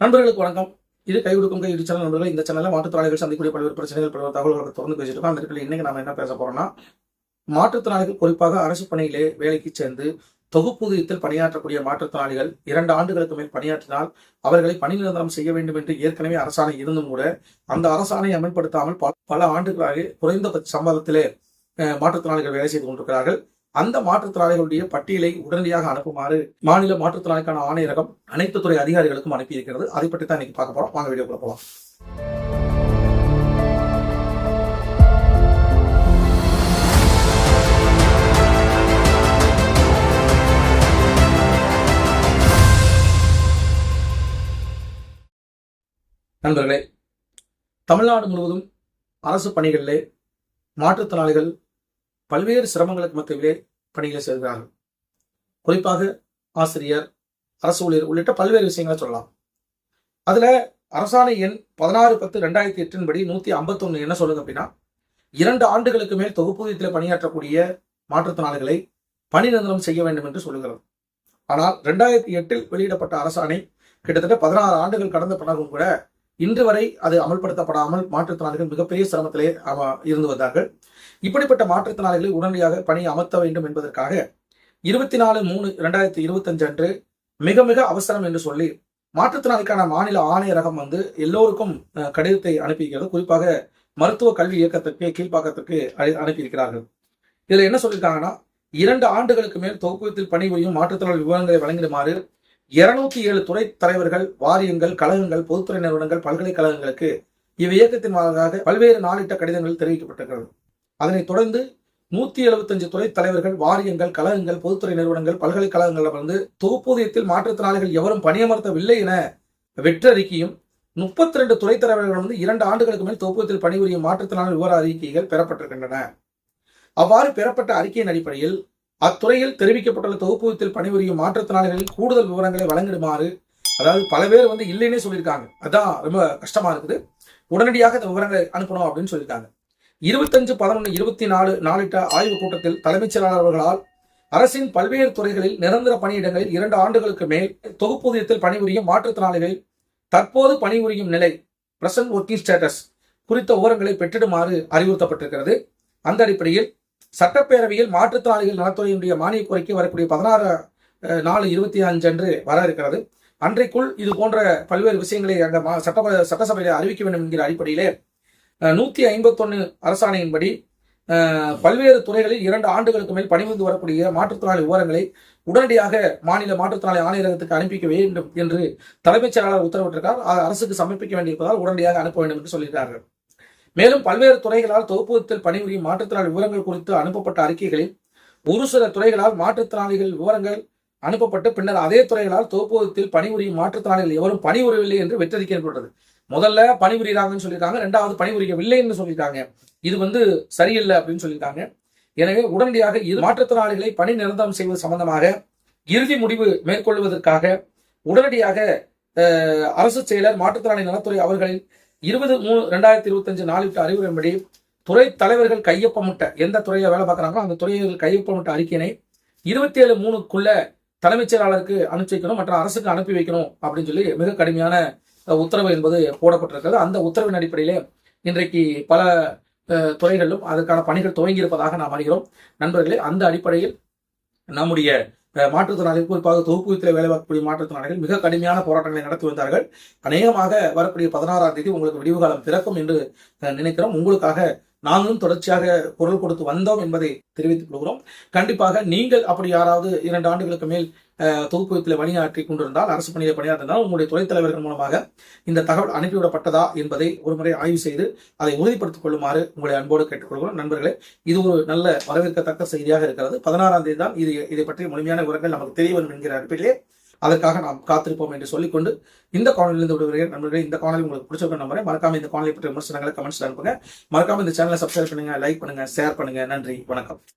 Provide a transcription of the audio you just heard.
நண்பர்களுக்கு வணக்கம். இது கை கொடுக்கும் கை சேனல் நண்பர்கள் இந்த சேனலில் மாற்றுத்திறனாளிகள் சந்திக்கக்கூடிய பல்வேறு பிரச்சனைகள் பல்வேறு தகவல்களை தொடர்ந்து பேசிட்டு இருக்கோம். அந்த இடத்துல இன்னைக்கு நம்ம என்ன பேச போறோம்னா மாற்றுத்திறனாளிகள் குறிப்பாக அரசு பணியிலே வேலைக்கு சேர்ந்து தொகுப்பூதியத்தில் பணியாற்றக்கூடிய மாற்றுத்திறனாளிகள் இரண்டு ஆண்டுகளுக்கு மேல் பணியாற்றினால் அவர்களை பணி நிரந்தரம் செய்ய வேண்டும் என்று ஏற்கனவே அரசாணை இருந்தும் கூட அந்த அரசாணை அமல்படுத்தாமல் பல- பல ஆண்டுகளாக குறைந்தபட்ச சம்பளத்திலே அஹ், மாற்றுத்திறனாளிகள் வேலை செய்து கொண்டிருக்கிறார்கள். அந்த மாற்றுத்திறனாளிகளுடைய பட்டியலை உடனடியாக அனுப்புமாறு மாநில மாற்றுத்திறனாளிக்கான ஆணையரகம் அனைத்து துறை அதிகாரிகளுக்கும் அனுப்பியிருக்கிறது. அதை பற்றி தான் இன்னைக்கு பார்க்க போறோம். வாங்க வீடியோ போகலாம் நண்பர்களே தமிழ்நாடு முழுவதும் அரசு பணிகளிலே மாற்றுத்திறனாளிகள் பல்வேறு சிரமங்களுக்கு மத்தியிலே பணிகளை செய்கிறார்கள். குறிப்பாக ஆசிரியர் அரசு ஊழியர் உள்ளிட்ட பல்வேறு விஷயங்களை சொல்லலாம். அதுல அரசாணை எண் பதினாறு பத்து ரெண்டாயிரத்தி எட்டின் படி நூத்தி ஐம்பத்தொன்னு என்ன சொல்லுங்க அப்படின்னா இரண்டு ஆண்டுகளுக்கு மேல் தொகுப்பூதியத்தில் பணியாற்றக்கூடிய மாற்றுத்திறனாளிகளை பணி நிரந்தரம் செய்ய வேண்டும் என்று சொல்லுகிறது. ஆனால் ரெண்டாயிரத்தி எட்டில் வெளியிடப்பட்ட அரசாணை கிட்டத்தட்ட பதினாறு ஆண்டுகள் கடந்த பிறகும் கூட இன்று வரை அது அமல்படுத்தப்படாமல் மாற்றுத்திறனாளிகள் மிகப்பெரிய சிரமத்திலே இருந்து வந்தார்கள். இப்படிப்பட்ட மாற்றுத்திறனாளிகளை உடனடியாக பணி அமர்த்த வேண்டும் என்பதற்காக இருபத்தி நாலு மூணு இரண்டாயிரத்தி இருபத்தஞ்சு அன்று மிக மிக அவசரம் என்று சொல்லி மாற்றுத்திறனாளிக்கான மாநில ஆணையரகம் வந்து எல்லோருக்கும் கடிதத்தை அனுப்பியிருக்கிறது. குறிப்பாக மருத்துவ கல்வி இயக்கத்திற்கு கீழ்ப்பாக்கத்திற்கு அனுப்பியிருக்கிறார்கள். இதில் என்ன சொல்லியிருக்காங்கன்னா இரண்டு ஆண்டுகளுக்கு மேல் தொகுப்பத்தில் பணிபுரியும் மாற்றுத்திறனாளி விவரங்களை வழங்கிடுமாறு இருநூத்தி ஏழு துறை தலைவர்கள் வாரியங்கள் கழகங்கள் பொதுத்துறை நிறுவனங்கள் பல்கலைக்கழகங்களுக்கு இவ் இயக்கத்தின் வாயிலாக பல்வேறு நாளிட்ட கடிதங்கள் தெரிவிக்கப்பட்டிருக்கிறது. அதனைத் தொடர்ந்து நூத்தி எழுபத்தஞ்சு துறை தலைவர்கள் வாரியங்கள் கழகங்கள் பொதுத்துறை நிறுவனங்கள் பல்கலைக்கழகங்களிடமிருந்து தொகுப்பூதியத்தில் மாற்றுத்திறனாளிகள் எவரும் பணியமர்த்தவில்லை என வெற்றறிக்கையும் முப்பத்தி ரெண்டு துறை தலைவர்களிடமிருந்து இரண்டு ஆண்டுகளுக்கு மேல் தொகுப்பூதியத்தில் பணிபுரியும் மாற்றுத்திறனாளி விவர அறிக்கைகள் பெறப்பட்டிருக்கின்றன. அவ்வாறு பெறப்பட்ட அறிக்கையின் அடிப்படையில் அத்துறையில் தெரிவிக்கப்பட்டுள்ள தொகுப்புத்தில் பணிபுரியும் மாற்றுத்திறனாளிகளின் கூடுதல் விவரங்களை வழங்கிடுமாறு அதாவது பல பேர் வந்து இல்லைன்னே சொல்லியிருக்காங்க. அதான் ரொம்ப கஷ்டமா இருக்குது. உடனடியாக இந்த விவரங்களை அனுப்பணும் அப்படின்னு சொல்லியிருக்காங்க. இருபத்தஞ்சு பதினொன்று இருபத்தி நாலு நாளிட்ட ஆய்வுக் கூட்டத்தில் தலைமைச் செயலாளர் அவர்களால் அரசின் பல்வேறு துறைகளில் நிரந்தர பணியிடங்களில் இரண்டு ஆண்டுகளுக்கு மேல் தொகுப்பூதியத்தில் பணிபுரியும் மாற்றுத்திறனாளிகள் தற்போது பணிபுரியும் நிலை பிரசன்ட் ஒர்க்கிங் ஸ்டேட்டஸ் குறித்த விவரங்களை பெற்றிடுமாறு அறிவுறுத்தப்பட்டிருக்கிறது. அந்த அடிப்படையில் சட்டப்பேரவையில் மாற்றுத்திறனாளிகள் நலத்துறையினுடைய மானிய கோரிக்கை வரக்கூடிய பதினாறு நாலு இருபத்தி அஞ்சு அன்று வர இருக்கிறது அன்றைக்குள் இது போன்ற பல்வேறு விஷயங்களை அந்த சட்ட சட்டசபையில் அறிவிக்க வேண்டும் என்கிற அடிப்படையிலே நூத்தி ஐம்பத்தொன்னு அரசாணையின்படி பல்வேறு துறைகளில் இரண்டு ஆண்டுகளுக்கு மேல் பணிபுரிந்து வரக்கூடிய மாற்றுத்திறனாளி விவரங்களை உடனடியாக மாநில மாற்றுத்திறனாளி ஆணையரகத்துக்கு அனுப்பிக்க வேண்டும் என்று தலைமைச் செயலாளர் உத்தரவிட்டிருக்கார். அரசுக்கு சமர்ப்பிக்க வேண்டியிருப்பதால் உடனடியாக அனுப்ப வேண்டும் என்று சொல்லியிருக்கார்கள் மேலும் பல்வேறு துறைகளால் தொகுப்பூதியத்தில் பணிபுரியும் மாற்றுத்திறனாளி விவரங்கள் குறித்து அனுப்பப்பட்ட அறிக்கைகளில் ஒரு சில துறைகளால் மாற்றுத்திறனாளிகள் விவரங்கள் அனுப்பப்பட்டு பின்னர் அதே துறைகளால் தொகுப்பூதியத்தில் பணிபுரியும் மாற்றுத்திறனாளிகள் எவரும் பணிபுரியவில்லை என்று வெற்றறிக்கப்பட்டது முதல்ல பணிபுரிகிறாங்கன்னு சொல்லியிருக்காங்க ரெண்டாவது பணிபுரியவில்லைன்னு சொல்லியிருக்காங்க. இது வந்து சரியில்லை அப்படின்னு சொல்லியிருக்காங்க. எனவே உடனடியாக இது மாற்றுத்திறனாளிகளை பணி நிரந்தரம் செய்வது சம்பந்தமாக இறுதி முடிவு மேற்கொள்வதற்காக உடனடியாக அரசு செயலர் மாற்றுத்திறனாளி நலத்துறை அவர்களின் இருபது மூணு ரெண்டாயிரத்தி இருபத்தஞ்சு நாளிட்டு அறிவுரைப்படி துறை தலைவர்கள் கையொப்பமிட்ட எந்த துறையை வேலை பார்க்குறாங்களோ அந்த துறையர்கள் கையொப்பமிட்ட அறிக்கையினை இருபத்தி ஏழு மூணுக்குள்ள தலைமைச் செயலாளருக்கு அனுப்பி வைக்கணும் மற்றும் அரசுக்கு அனுப்பி வைக்கணும் அப்படின்னு சொல்லி மிக கடுமையான உத்தரவு என்பது போடப்பட்டிருக்கிறது. அந்த உத்தரவின் அடிப்படையிலே இன்றைக்கு பல துறைகளிலும் அதற்கான பணிகள் துவங்கி இருப்பதாக நாம் அறிகிறோம். நண்பர்களே அந்த அடிப்படையில் நம்முடைய மாற்றுத்திறனாளிகள் குறிப்பாக தொகுப்பூதியத்தில் வேலை பார்க்கக்கூடிய மாற்றுத்திறனாளிகள் மிக கடுமையான போராட்டங்களை நடத்தி வந்தார்கள். அநேகமாக வரக்கூடிய பதினாறாம் தேதி உங்களுக்கு விடிவு காலம் என்று நினைக்கிறோம். உங்களுக்காக நாங்களும் தொடர்ச்சியாக குரல் கொடுத்து வந்தோம் என்பதை தெரிவித்துக் கொள்கிறோம். கண்டிப்பாக நீங்கள் அப்படி யாராவது இரண்டு ஆண்டுகளுக்கு மேல் அஹ், தொகுப்பூதியத்தில் பணியாற்றி கொண்டிருந்தால் அரசு பணியில் பணியாற்றிருந்தால் உங்களுடைய துறைத் தலைவர்கள் மூலமாக இந்த தகவல் அனுப்பிவிடப்பட்டதா என்பதை ஒருமுறை ஆய்வு செய்து அதை உறுதிப்படுத்திக் கொள்ளுமாறு உங்களை அன்போடு கேட்டுக்கொள்கிறோம். நண்பர்களே இது ஒரு நல்ல வரவேற்கத்தக்க செய்தியாக இருக்கிறது. பதினாறாம் தேதி தான் இது இதை பற்றிய முழுமையான விவரங்கள் நமக்கு தெரிய வரும் என்கிற அடிப்படையிலே அதற்காக நாம் காத்திருப்போம் என்று சொல்லிக்கொண்டு இந்த காணொலியிலிருந்து விடுகிறேன். நண்பர்களே இந்த காணொலி உங்களுக்கு பிடிச்சிருக்க நம்புறேன். மறக்காம இந்த காணொலி பற்றி விமர்சனங்களை கமெண்ட்ஸ் அனுப்புங்க. மறக்காம இந்த சேனலை சப்ஸ்கிரைப் பண்ணுங்க லைக் பண்ணுங்க ஷேர் பண்ணுங்க. நன்றி. வணக்கம்.